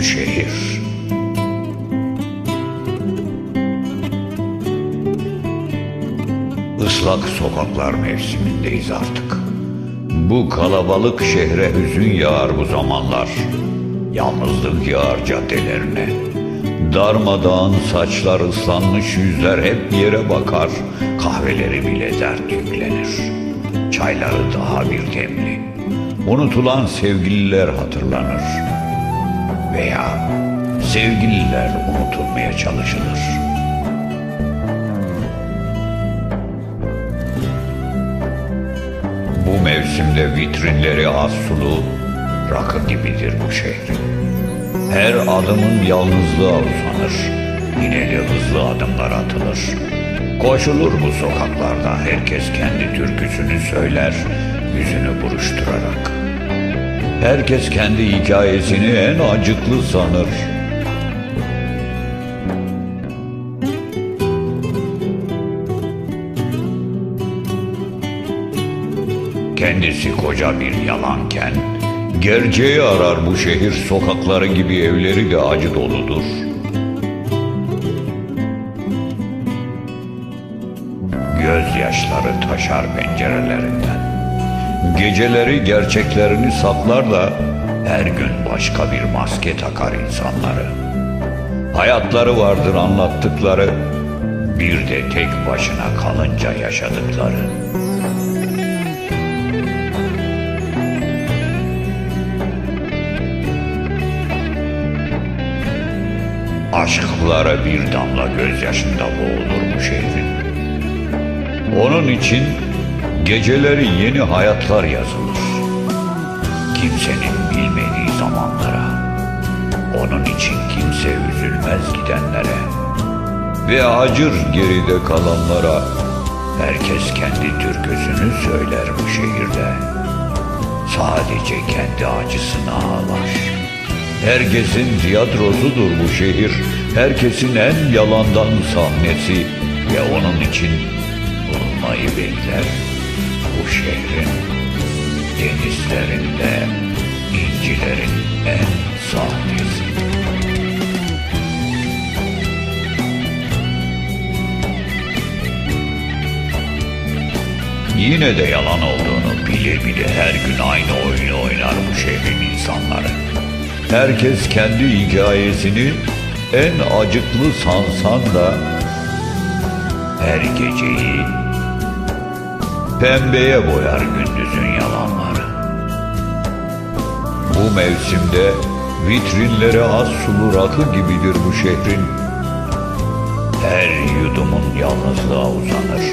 bu şehir. Islak sokaklar mevsimindeyiz artık. Bu kalabalık şehre hüzün yağar bu zamanlar. Yalnızlık yağar caddelerine. Darmadağın saçlar ıslanmış yüzler hep yere bakar. Kahveleri bile dert yüklenir. Çayları daha bir demli. Unutulan sevgililer hatırlanır. Veya sevgililer unutulmaya çalışılır. Bu mevsimde vitrinleri az sulu, rakı gibidir bu şehrin. Her adımın yalnızlığa uzanır, yine de hızlı adımlar atılır. Koşulur bu sokaklarda, herkes kendi türküsünü söyler, yüzünü buruşturarak. Herkes kendi hikayesini en acıklı sanır. Kendisi koca bir yalanken Gerçeği arar bu şehir sokakları gibi evleri de acı doludur. Gözyaşları taşar pencerelerinden. Geceleri gerçeklerini saklar da her gün başka bir maske takar insanları. Hayatları vardır anlattıkları, bir de tek başına kalınca yaşadıkları. Aşkları bir damla gözyaşında boğulur bu şehrin. Onun için geceleri yeni hayatlar yazılır. Kimsenin bilmediği zamanlara. Onun için kimse üzülmez gidenlere. Ve acır geride kalanlara. Herkes kendi türküsünü söyler bu şehirde. Sadece kendi acısını ağlar. Herkesin tiyatrosudur bu şehir. Herkesin en yalandan sahnesi ve onun için bulmayı bekler bu şehrin denizlerinde incilerin en sahtesi. Yine de yalan olduğunu bile bile her gün aynı oyunu oynar bu şehrin insanları. Herkes kendi hikayesini en acıklı sansan da her geceyi pembeye boyar gündüzün yalanları. Bu mevsimde vitrinleri az sulu rakı gibidir bu şehrin. Her yudumun yalnızlığa uzanır.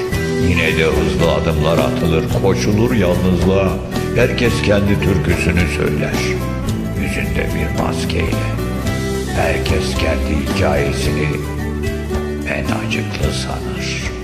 Yine de hızlı adımlar atılır, koşulur yalnızlığa. Herkes kendi türküsünü söyler. Yüzünde bir maskeyle. Herkes kendi hikayesini en acıklı sanır.